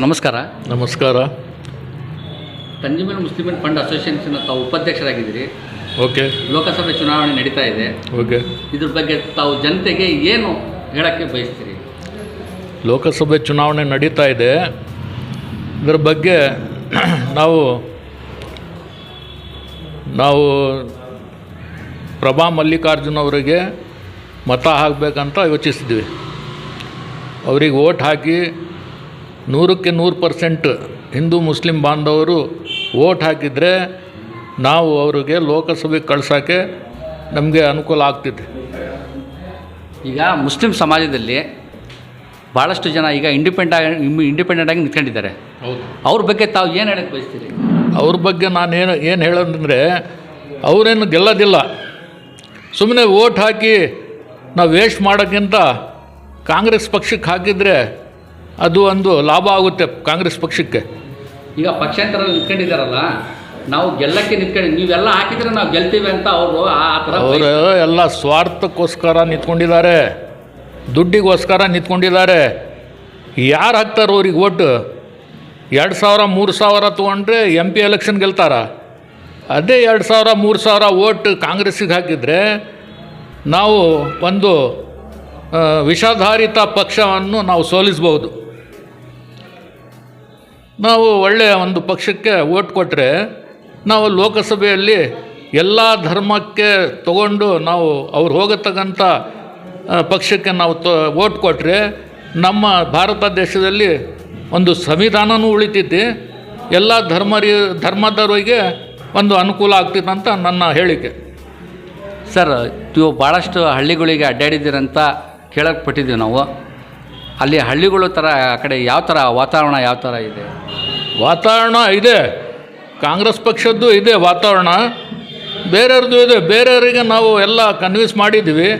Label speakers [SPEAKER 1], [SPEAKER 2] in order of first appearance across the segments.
[SPEAKER 1] Sir ನಮಸ್ಕಾರ.
[SPEAKER 2] ನಮಸ್ಕಾರ.
[SPEAKER 1] ತಂಜಿಮಲ್ ಮುಸ್ಲಿಮನ್ fund association ತಾವು ಉಪಾಧ್ಯಕ್ಷರಾಗಿದ್ದೀರಿ.
[SPEAKER 2] ಓಕೆ.
[SPEAKER 1] ಲೋಕಸಭೆ ಚುನಾವಣೆ ನಡೀತಾ ಇದೆ.
[SPEAKER 2] ಓಕೆ.
[SPEAKER 1] ಇದ್ರ ಬಗ್ಗೆ ತಾವು ಜನತೆಗೆ ಏನು ಹೇಳಕ್ಕೆ ಬಯಸ್ತೀರಿ?
[SPEAKER 2] ಲೋಕಸಭೆ ಚುನಾವಣೆ ನಡೀತಾ ಇದೆ. ಇದರ ಬಗ್ಗೆ ನಾವು ನಾವು ಪ್ರಭಾ ಮಲ್ಲಿಕಾರ್ಜುನ್ ಅವರಿಗೆ ಮತ ಹಾಕಬೇಕಂತ ಯೋಚಿಸಿದ್ವಿ. ಅವರಿಗೆ ಓಟ್ ಹಾಕಿ ನೂರಕ್ಕೆ ನೂರು ಪರ್ಸೆಂಟ್ ಹಿಂದೂ ಮುಸ್ಲಿಂ ಬಾಂಧವರು ಓಟ್ ಹಾಕಿದರೆ ನಾವು ಅವರಿಗೆ ಲೋಕಸಭೆಗೆ ಕಳ್ಸೋಕ್ಕೆ ನಮಗೆ ಅನುಕೂಲ ಆಗ್ತಿದೆ.
[SPEAKER 1] ಈಗ ಮುಸ್ಲಿಂ ಸಮಾಜದಲ್ಲಿ ಭಾಳಷ್ಟು ಜನ ಈಗ ಇಂಡಿಪೆಂಡ್ ಆಗಿ ಇಂಡಿಪೆಂಡೆಂಟ್ ಆಗಿ ನಿಂತ್ಕೊಂಡಿದ್ದಾರೆ.
[SPEAKER 2] ಹೌದು.
[SPEAKER 1] ಅವ್ರ ಬಗ್ಗೆ ತಾವು ಏನು ಹೇಳಕ್ಕೆ ಬಯಸ್ತೀರಿ?
[SPEAKER 2] ಅವ್ರ ಬಗ್ಗೆ ನಾನೇನು ಏನು ಹೇಳೋದಂದರೆ ಅವರೇನು ಗೆಲ್ಲೋದಿಲ್ಲ. ಸುಮ್ಮನೆ ಓಟ್ ಹಾಕಿ ನಾವು ವೇಸ್ಟ್ ಮಾಡೋಕ್ಕಿಂತ ಕಾಂಗ್ರೆಸ್ ಪಕ್ಷಕ್ಕೆ ಹಾಕಿದರೆ ಅದು ಒಂದು ಲಾಭ ಆಗುತ್ತೆ ಕಾಂಗ್ರೆಸ್ ಪಕ್ಷಕ್ಕೆ.
[SPEAKER 1] ಈಗ ಪಕ್ಷಾಂತರ ನಿಂತ್ಕೊಂಡಿದ್ದಾರಲ್ಲ ನಾವು ಗೆಲ್ಲಕ್ಕೆ ನಿಂತ್ಕೊಂಡು ನೀವೆಲ್ಲ ಹಾಕಿದ್ರೆ ನಾವು ಗೆಲ್ತೀವಿ ಅಂತ ಅವರು ಆ ಥರ
[SPEAKER 2] ಅವರು ಎಲ್ಲ ಸ್ವಾರ್ಥಕ್ಕೋಸ್ಕರ ನಿಂತ್ಕೊಂಡಿದ್ದಾರೆ. ದುಡ್ಡಿಗೋಸ್ಕರ ನಿಂತ್ಕೊಂಡಿದ್ದಾರೆ. ಯಾರು ಹಾಕ್ತಾರೆ ಅವ್ರಿಗೆ ಓಟು ಎರಡು ಸಾವಿರ ಮೂರು ಸಾವಿರ ತೊಗೊಂಡ್ರೆ ಎಂ ಪಿ ಎಲೆಕ್ಷನ್ ಗೆಲ್ತಾರ. ಅದೇ ಎರಡು ಸಾವಿರ ಮೂರು ಸಾವಿರ ಓಟ್ ಕಾಂಗ್ರೆಸ್ಸಿಗೆ ಹಾಕಿದರೆ ನಾವು ಒಂದು ವಿಷಾಧಾರಿತ ಪಕ್ಷವನ್ನು ನಾವು ಸೋಲಿಸ್ಬೋದು ನಾವು ಒಳ್ಳೆಯ ಒಂದು ಪಕ್ಷಕ್ಕೆ ಓಟ್ ಕೊಟ್ಟರೆ ನಾವು ಲೋಕಸಭೆಯಲ್ಲಿ ಎಲ್ಲ ಧರ್ಮಕ್ಕೆ ತಗೊಂಡು ನಾವು ಅವ್ರು ಹೋಗತಕ್ಕಂಥ ಪಕ್ಷಕ್ಕೆ ನಾವು ತೊ ಓಟ್ ಕೊಟ್ಟರೆ ನಮ್ಮ ಭಾರತ ದೇಶದಲ್ಲಿ ಒಂದು ಸಂವಿಧಾನವೂ ಉಳಿತೈತಿ. ಎಲ್ಲ ಧರ್ಮರಿ, ಧರ್ಮದವರಿಗೆ ಒಂದು ಅನುಕೂಲ ಆಗ್ತಿತ್ತು ಅಂತ ನನ್ನ ಹೇಳಿಕೆ.
[SPEAKER 1] ಸರ್ ನೀವು ಭಾಳಷ್ಟು ಹಳ್ಳಿಗಳಿಗೆ ಅಡ್ಡಾಡಿದ್ದೀರಂತ ಕೇಳಲ್ಪಟ್ಟಿದ್ದೀವಿ ನಾವು. ಅಲ್ಲಿ ಹಳ್ಳಿಗಳು ಥರ ಆ ಕಡೆ ಯಾವ ಥರ ವಾತಾವರಣ ಯಾವ ಥರ ಇದೆ?
[SPEAKER 2] ವಾತಾವರಣ ಇದೆ. ಕಾಂಗ್ರೆಸ್ ಪಕ್ಷದ್ದು ಇದೆ ವಾತಾವರಣ. ಬೇರೆಯವ್ರದ್ದು ಇದೆ. ಬೇರೆಯವರಿಗೆ ನಾವು ಎಲ್ಲ ಕನ್ವಿನ್ಸ್ ಮಾಡಿದ್ದೀವಿ,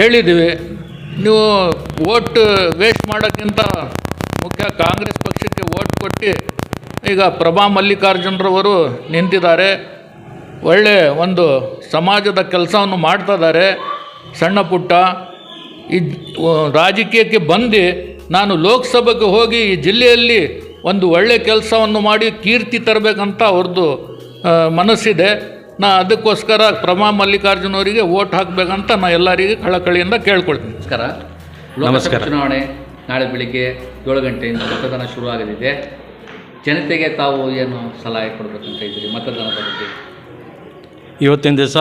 [SPEAKER 2] ಹೇಳಿದ್ದೀವಿ. ನೀವು ಓಟ್ ವೇಸ್ಟ್ ಮಾಡೋಕ್ಕಿಂತ ಮುಖ್ಯ ಕಾಂಗ್ರೆಸ್ ಪಕ್ಷಕ್ಕೆ ಓಟ್ ಕೊಟ್ಟು, ಈಗ ಪ್ರಭಾ ಮಲ್ಲಿಕಾರ್ಜುನರವರು ನಿಂತಿದ್ದಾರೆ. ಒಳ್ಳೆ ಒಂದು ಸಮಾಜದ ಕೆಲಸವನ್ನು ಮಾಡ್ತಾ ಇದ್ದಾರೆ. ಸಣ್ಣ ಪುಟ್ಟ ಈ ರಾಜಕೀಯಕ್ಕೆ ಬಂದು ನಾನು ಲೋಕಸಭೆಗೆ ಹೋಗಿ ಈ ಜಿಲ್ಲೆಯಲ್ಲಿ ಒಂದು ಒಳ್ಳೆಯ ಕೆಲಸವನ್ನು ಮಾಡಿ ಕೀರ್ತಿ ತರಬೇಕಂತ ಅವ್ರದ್ದು ಮನಸ್ಸಿದೆ. ನಾ ಅದಕ್ಕೋಸ್ಕರ ಪ್ರಮಾ ಮಲ್ಲಿಕಾರ್ಜುನವರಿಗೆ ಓಟ್ ಹಾಕಬೇಕಂತ ನಾ ಎಲ್ಲರಿಗೆ ಕಳಕಳಿಯಿಂದ ಕೇಳ್ಕೊಳ್ತೀನಿ.
[SPEAKER 1] ನಮಸ್ಕಾರ. ಲೋಕಸಭೆ ಚುನಾವಣೆ ನಾಳೆ ಬೆಳಿಗ್ಗೆ ಏಳು ಗಂಟೆಯಿಂದ ಮತದಾನ ಶುರು ಆಗಲಿದೆ. ಜನತೆಗೆ ತಾವು ಏನು ಸಲಹೆ ಕೊಡಬೇಕಂತ ಇದ್ದೀರಿ? ಮತದಾನದ ಬಗ್ಗೆ.
[SPEAKER 3] ಇವತ್ತಿನ ದಿವಸ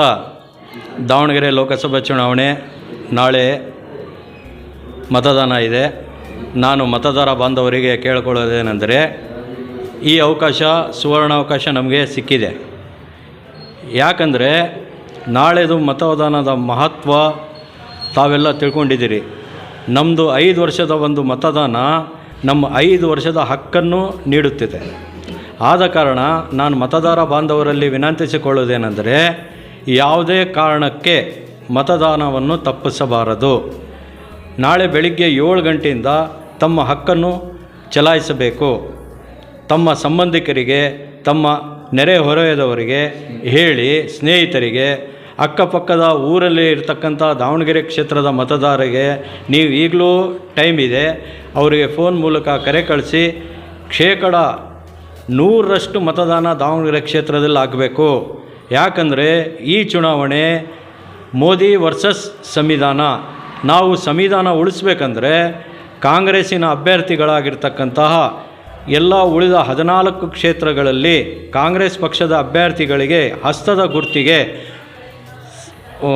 [SPEAKER 3] ದಾವಣಗೆರೆ ಲೋಕಸಭಾ ಚುನಾವಣೆ ನಾಳೆ ಮತದಾನ ಇದೆ. ನಾನು ಮತದಾರ ಬಾಂಧವರಿಗೆ ಕೇಳಿಕೊಳ್ಳೋದೇನೆಂದರೆ, ಈ ಅವಕಾಶ ಸುವರ್ಣಾವಕಾಶ ನಮಗೆ ಸಿಕ್ಕಿದೆ. ಯಾಕಂದರೆ, ನಾಳೆದು ಮತದಾನದ ಮಹತ್ವ ತಾವೆಲ್ಲ ತಿಳ್ಕೊಂಡಿದ್ದೀರಿ. ನಮ್ಮದು ಐದು ವರ್ಷದ ಒಂದು ಮತದಾನ ನಮ್ಮ ಐದು ವರ್ಷದ ಹಕ್ಕನ್ನು ನೀಡುತ್ತಿದೆ. ಆದ ಕಾರಣ ನಾನು ಮತದಾರ ಬಾಂಧವರಲ್ಲಿ ವಿನಂತಿಸಿಕೊಳ್ಳೋದೇನೆಂದರೆ, ಯಾವುದೇ ಕಾರಣಕ್ಕೆ ಮತದಾನವನ್ನು ತಪ್ಪಿಸಬಾರದು. ನಾಳೆ ಬೆಳಿಗ್ಗೆ ಏಳು ಗಂಟೆಯಿಂದ ತಮ್ಮ ಹಕ್ಕನ್ನು ಚಲಾಯಿಸಬೇಕು. ತಮ್ಮ ಸಂಬಂಧಿಕರಿಗೆ, ತಮ್ಮ ನೆರೆಹೊರೆಯದವರಿಗೆ ಹೇಳಿ ಸ್ನೇಹಿತರಿಗೆ, ಅಕ್ಕಪಕ್ಕದ ಊರಲ್ಲಿ ಇರತಕ್ಕಂಥ ದಾವಣಗೆರೆ ಕ್ಷೇತ್ರದ ಮತದಾರರಿಗೆ ನೀವು ಈಗಲೂ ಟೈಮ್ ಇದೆ, ಅವರಿಗೆ ಫೋನ್ ಮೂಲಕ ಕರೆ ಕಳಿಸಿ, ಶೇಕಡ ನೂರರಷ್ಟು ಮತದಾನ ದಾವಣಗೆರೆ ಕ್ಷೇತ್ರದಲ್ಲಿ ಆಗಬೇಕು. ಯಾಕಂದರೆ ಈ ಚುನಾವಣೆ ಮೋದಿ ವರ್ಸಸ್ ಸಂವಿಧಾನ. ನಾವು ಸಂವಿಧಾನ ಉಳಿಸ್ಬೇಕಂದ್ರೆ ಕಾಂಗ್ರೆಸ್ಸಿನ ಅಭ್ಯರ್ಥಿಗಳಾಗಿರ್ತಕ್ಕಂತಹ ಎಲ್ಲ ಉಳಿದ ಹದಿನಾಲ್ಕು ಕ್ಷೇತ್ರಗಳಲ್ಲಿ ಕಾಂಗ್ರೆಸ್ ಪಕ್ಷದ ಅಭ್ಯರ್ಥಿಗಳಿಗೆ ಹಸ್ತದ ಗುರ್ತಿಗೆ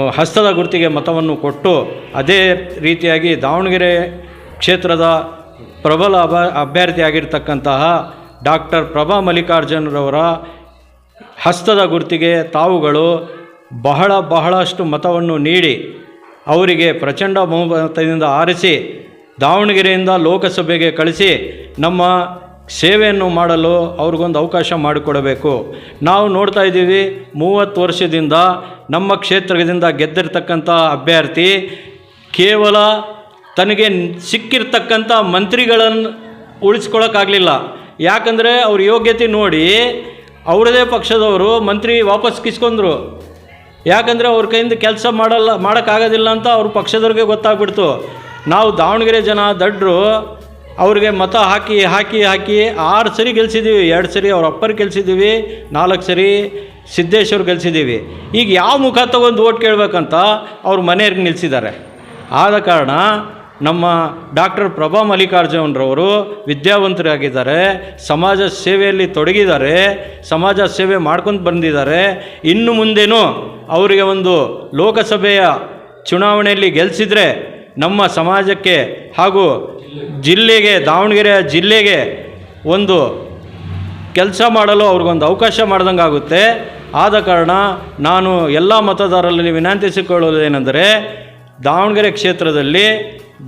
[SPEAKER 3] ಹಸ್ತದ ಗುರುತಿಗೆ ಮತವನ್ನು ಕೊಟ್ಟು ಅದೇ ರೀತಿಯಾಗಿ ದಾವಣಗೆರೆ ಕ್ಷೇತ್ರದ ಪ್ರಬಲ ಅಭ, ಅಭ್ಯರ್ಥಿಯಾಗಿರ್ತಕ್ಕಂತಹ ಡಾಕ್ಟರ್ ಪ್ರಭಾ ಮಲ್ಲಿಕಾರ್ಜುನರವರ ಹಸ್ತದ ಗುರುತಿಗೆ ತಾವುಗಳು ಬಹಳ ಬಹಳಷ್ಟು ಮತವನ್ನು ನೀಡಿ ಅವರಿಗೆ ಪ್ರಚಂಡ ಬಹುಮತದಿಂದ ಆರಿಸಿ, ದಾವಣಗೆರೆಯಿಂದ ಲೋಕಸಭೆಗೆ ಕಳಿಸಿ ನಮ್ಮ ಸೇವೆಯನ್ನು ಮಾಡಲು ಅವ್ರಿಗೊಂದು ಅವಕಾಶ ಮಾಡಿಕೊಡಬೇಕು. ನಾವು ನೋಡ್ತಾ ಇದ್ದೀವಿ, ಮೂವತ್ತು ವರ್ಷದಿಂದ ನಮ್ಮ ಕ್ಷೇತ್ರದಿಂದ ಗೆದ್ದಿರ್ತಕ್ಕಂಥ ಅಭ್ಯರ್ಥಿ ಕೇವಲ ತನಗೆ ಸಿಕ್ಕಿರ್ತಕ್ಕಂಥ ಮಂತ್ರಿಗಳನ್ನು ಉಳಿಸ್ಕೊಳಕ್ಕಾಗಲಿಲ್ಲ. ಯಾಕಂದರೆ ಅವ್ರ ಯೋಗ್ಯತೆ ನೋಡಿ, ಅವರದೇ ಪಕ್ಷದವರು ಮಂತ್ರಿ ವಾಪಸ್ ಕಿಸ್ಕೊಂಡ್ರು. ಯಾಕಂದರೆ ಅವ್ರ ಕೈಯಿಂದ ಕೆಲಸ ಮಾಡಲ್ಲ, ಮಾಡೋಕ್ಕಾಗೋದಿಲ್ಲ ಅಂತ ಅವ್ರ ಪಕ್ಷದವ್ರಿಗೆ ಗೊತ್ತಾಗ್ಬಿಡ್ತು. ನಾವು ದಾವಣಗೆರೆ ಜನ ದಡ್ರು, ಅವ್ರಿಗೆ ಮತ ಹಾಕಿ ಹಾಕಿ ಹಾಕಿ ಆರು ಸರಿ ಗೆಲ್ಸಿದ್ದೀವಿ ಎರಡು ಸರಿ ಅವ್ರ ಅಪ್ಪರು ಗೆಲ್ಸಿದ್ದೀವಿ ನಾಲ್ಕು ಸರಿ ಸಿದ್ದೇಶ್ವರ್ ಗೆಲ್ಸಿದ್ದೀವಿ ಈಗ ಯಾವ ಮುಖ ತಗೊಂಡು ಓಟ್ ಕೇಳಬೇಕಂತ ಅವ್ರ ಮನೆಯವ್ರಿಗೆ ನಿಲ್ಲಿಸಿದ್ದಾರೆ ಆದ ಕಾರಣ ನಮ್ಮ ಡಾಕ್ಟರ್ ಪ್ರಭಾ ಮಲ್ಲಿಕಾರ್ಜುನರವರು ವಿದ್ಯಾವಂತರಾಗಿದ್ದಾರೆ, ಸಮಾಜ ಸೇವೆಯಲ್ಲಿ ತೊಡಗಿದ್ದಾರೆ, ಸಮಾಜ ಸೇವೆ ಮಾಡ್ಕೊಂಡು ಬಂದಿದ್ದಾರೆ. ಇನ್ನು ಮುಂದೇನೂ ಅವರಿಗೆ ಒಂದು ಲೋಕಸಭೆಯ ಚುನಾವಣೆಯಲ್ಲಿ ಗೆಲ್ಲಿಸಿದರೆ ನಮ್ಮ ಸಮಾಜಕ್ಕೆ ಹಾಗೂ ಜಿಲ್ಲೆಗೆ ದಾವಣಗೆರೆ ಜಿಲ್ಲೆಗೆ ಒಂದು ಕೆಲಸ ಮಾಡಲು ಅವ್ರಿಗೊಂದು ಅವಕಾಶ ಮಾಡ್ದಂಗೆ ಆಗುತ್ತೆ ಆದ ಕಾರಣ ನಾನು ಎಲ್ಲ ಮತದಾರರಲ್ಲಿ ವಿನಂತಿಸಿಕೊಳ್ಳುವುದೇನೆಂದರೆ ದಾವಣಗೆರೆ ಕ್ಷೇತ್ರದಲ್ಲಿ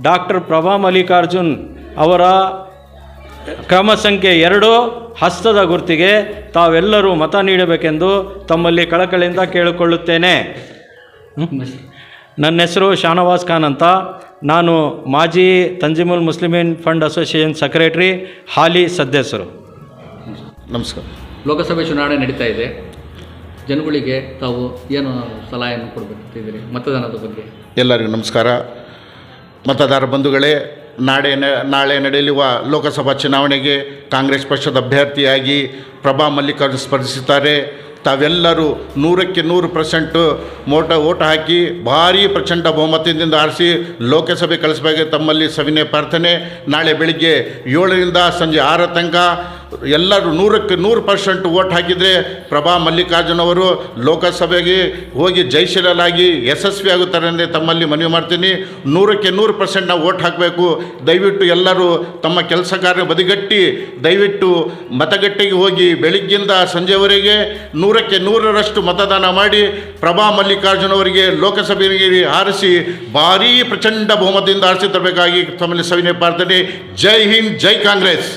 [SPEAKER 3] ಡಾಕ್ಟರ್ ಪ್ರಭಾ ಮಲ್ಲಿಕಾರ್ಜುನ್ ಅವರ ಕ್ರಮ ಸಂಖ್ಯೆ ಎರಡು ಹಸ್ತದ ಗುರುತಿಗೆ ತಾವೆಲ್ಲರೂ ಮತ ನೀಡಬೇಕೆಂದು ತಮ್ಮಲ್ಲಿ ಕಳಕಳಿಯಿಂದ ಕೇಳಿಕೊಳ್ಳುತ್ತೇನೆ. ನನ್ನ ಹೆಸರು ಶಾನವಾಸ್ ಖಾನ್ ಅಂತ. ನಾನು ಮಾಜಿ Tanzimul Muslimeen fund association secretary ಹಾಲಿ ಸದಸ್ಯರು
[SPEAKER 4] ನಮಸ್ಕಾರ.
[SPEAKER 1] ಲೋಕಸಭೆ ಚುನಾವಣೆ ನಡೀತಾ ಇದೆ. ಜನಗಳಿಗೆ ತಾವು ಏನು ಸಲಹೆಯನ್ನು ಕೊಡಬೇಕಿದ್ದೀರಿ ಮತದಾನದ ಬಗ್ಗೆ.
[SPEAKER 4] ಎಲ್ಲರಿಗೂ ನಮಸ್ಕಾರ. ಮತದಾರ ಬಂಧುಗಳೇ ನಾಳೆ ನಾಳೆ ನಡೆಯಲಿರುವ ಲೋಕಸಭಾ ಚುನಾವಣೆಗೆ ಕಾಂಗ್ರೆಸ್ ಪಕ್ಷದ ಅಭ್ಯರ್ಥಿಯಾಗಿ ಪ್ರಭಾ ಮಲ್ಲಿಕಾರ್ಜುನ್ ಸ್ಪರ್ಧಿಸುತ್ತಾರೆ. ತಾವೆಲ್ಲರೂ ನೂರಕ್ಕೆ ನೂರು ಪರ್ಸೆಂಟು ಮೋಟ, ಓಟ್ ಹಾಕಿ ಭಾರೀ ಪ್ರಚಂಡ ಬಹುಮತದಿಂದ ಆರಿಸಿ ಲೋಕಸಭೆ ಕಳಿಸಬೇಕು ತಮ್ಮಲ್ಲಿ ಸವಿನಯ ಪ್ರಾರ್ಥನೆ. ನಾಳೆ ಬೆಳಿಗ್ಗೆ ಏಳರಿಂದ ಸಂಜೆ ಆರ ತನಕ ಎಲ್ಲರೂ ನೂರಕ್ಕೆ ನೂರು ಪರ್ಸೆಂಟ್ ಓಟ್ ಹಾಕಿದರೆ ಪ್ರಭಾ ಮಲ್ಲಿಕಾರ್ಜುನವರು ಲೋಕಸಭೆಗೆ ಹೋಗಿ ಜಯಶೀಲರಾಗಿ ಯಶಸ್ವಿ ಆಗುತ್ತಾರೆ ಅಂದರೆ ತಮ್ಮಲ್ಲಿ ಮನವಿ ಮಾಡ್ತೀನಿ. ನೂರಕ್ಕೆ ನೂರು ಪರ್ಸೆಂಟ್ ನಾವು ಓಟ್ ಹಾಕಬೇಕು. ದಯವಿಟ್ಟು ಎಲ್ಲರೂ ತಮ್ಮ ಕೆಲಸ ಕಾರ್ಯ ಬದಿಗಟ್ಟಿ, ದಯವಿಟ್ಟು ಮತಗಟ್ಟೆಗೆ ಹೋಗಿ ಬೆಳಿಗ್ಗಿಂದ ಸಂಜೆವರೆಗೆ ನೂರಕ್ಕೆ ನೂರರಷ್ಟು ಮತದಾನ ಮಾಡಿ ಪ್ರಭಾ ಮಲ್ಲಿಕಾರ್ಜುನವರಿಗೆ ಲೋಕಸಭೆಗೆ ಹಾರಿಸಿ ಭಾರೀ ಪ್ರಚಂಡ ಬಹುಮತದಿಂದ ಆರಿಸಿ ತರಬೇಕಾಗಿ ತಮ್ಮಲ್ಲಿ ಸವಿನಯ ಪ್ರಾರ್ಥನೆ. ಜೈ ಹಿಂದ್, ಜೈ ಕಾಂಗ್ರೆಸ್.